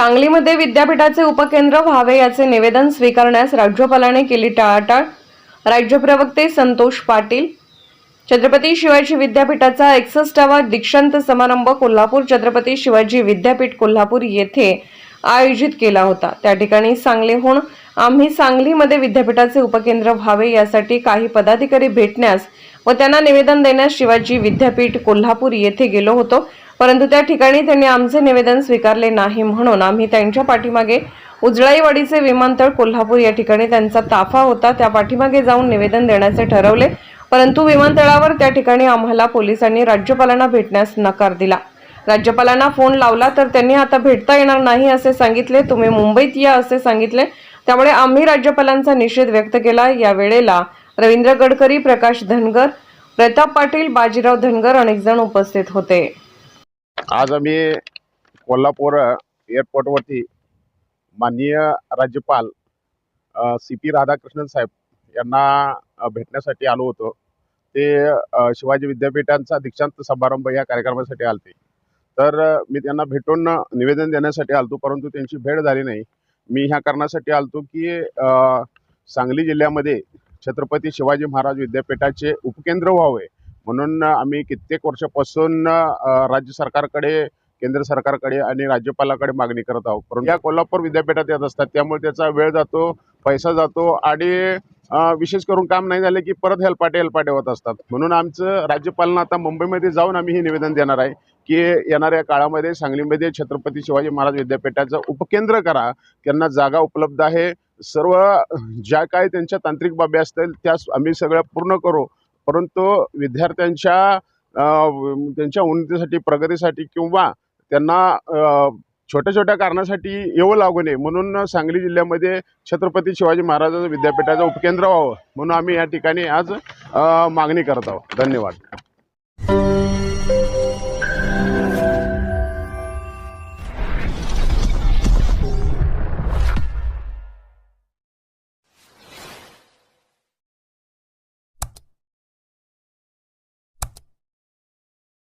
सांगलीमध्ये विद्यापीठाचे उपकेंद्र व्हावे याचे निवेदन स्वीकारण्यास राज्यपालाने केली टाळाटाळ. राज्य प्रवक्ते संतोष पाटील. छत्रपती शिवाजी विद्यापीठाचा एकसष्टावा दीक्षांत समारंभ कोल्हापूर छत्रपती शिवाजी विद्यापीठ कोल्हापूर येथे आयोजित केला होता. त्या ठिकाणी सांगलीहून आम्ही सांगलीमध्ये विद्यापीठाचे उपकेंद्र व्हावे यासाठी काही पदाधिकारी भेटण्यास व त्यांना निवेदन देण्यास शिवाजी विद्यापीठ कोल्हापूर येथे गेलो होतो. परंतु त्या ठिकाणी त्यांनी आमचे निवेदन स्वीकारले नाही म्हणून आम्ही त्यांच्या पाठीमागे उजळाईवाडीचे विमानतळ कोल्हापूर या ठिकाणी त्यांचा ताफा होता. त्या पाठीमागे जाऊन निवेदन देण्याचे ठरवले. परंतु विमानतळावर त्या ठिकाणी आम्हाला पोलिसांनी राज्यपालांना भेटण्यास नकार दिला. राज्यपालांना फोन लावला तर त्यांनी आता भेटता येणार नाही असे सांगितले. तुम्ही मुंबईत या असे सांगितले. त्यामुळे आम्ही राज्यपालांचा निषेध व्यक्त केला. या वेळेला रवींद्र गडकरी प्रकाश धनगर प्रताप पाटील बाजीराव धनगर अनेक जण उपस्थित होते. आज आम्ही कोल्हापूर एअरपोर्टवरती माननीय राज्यपाल सी पी राधाकृष्णन साहेब यांना भेटण्यासाठी आलो होतो. ते शिवाजी विद्यापीठांचा दीक्षांत समारंभ या कार्यक्रमासाठी आलते. तर मी त्यांना भेटून निवेदन देण्यासाठी आलतो परंतु त्यांची भेट झाली नाही. मी ह्या कारणासाठी आलतो की सांगली जिल्ह्यामध्ये छत्रपती शिवाजी महाराज विद्यापीठाचे उपकेंद्र व्हावे म्हणून आम्ही कित्येक वर्षापासून राज्य सरकारकडे केंद्र सरकारकडे आणि राज्यपालाकडे मागणी करत आहोत. परंतु या कोल्हापूर विद्यापीठात येत असतात त्यामुळे त्याचा वेळ जातो पैसा जातो आणि विशेष करून काम नाही झाले की परत हेलपाटे हेलपाटे होत असतात. म्हणून आमचं राज्यपालांना आता मुंबईमध्ये जाऊन आम्ही हे निवेदन देणार आहे की येणाऱ्या काळामध्ये सांगलीमध्ये छत्रपती शिवाजी महाराज विद्यापीठाचं उपकेंद्र करा. त्यांना जागा उपलब्ध आहे. सर्व ज्या काही त्यांच्या तांत्रिक बाबी असतील त्या आम्ही सगळ्या पूर्ण करू. परंतु विद्यार्थ्यांच्या त्यांच्या उन्नतीसाठी प्रगतीसाठी किंवा त्यांना छोट्या छोट्या कारणासाठी येऊ लागू नये म्हणून सांगली जिल्ह्यामध्ये छत्रपती शिवाजी महाराजांचं विद्यापीठाचं उपकेंद्र व्हावं म्हणून आम्ही या ठिकाणी आज मागणी करत आहोत. धन्यवाद.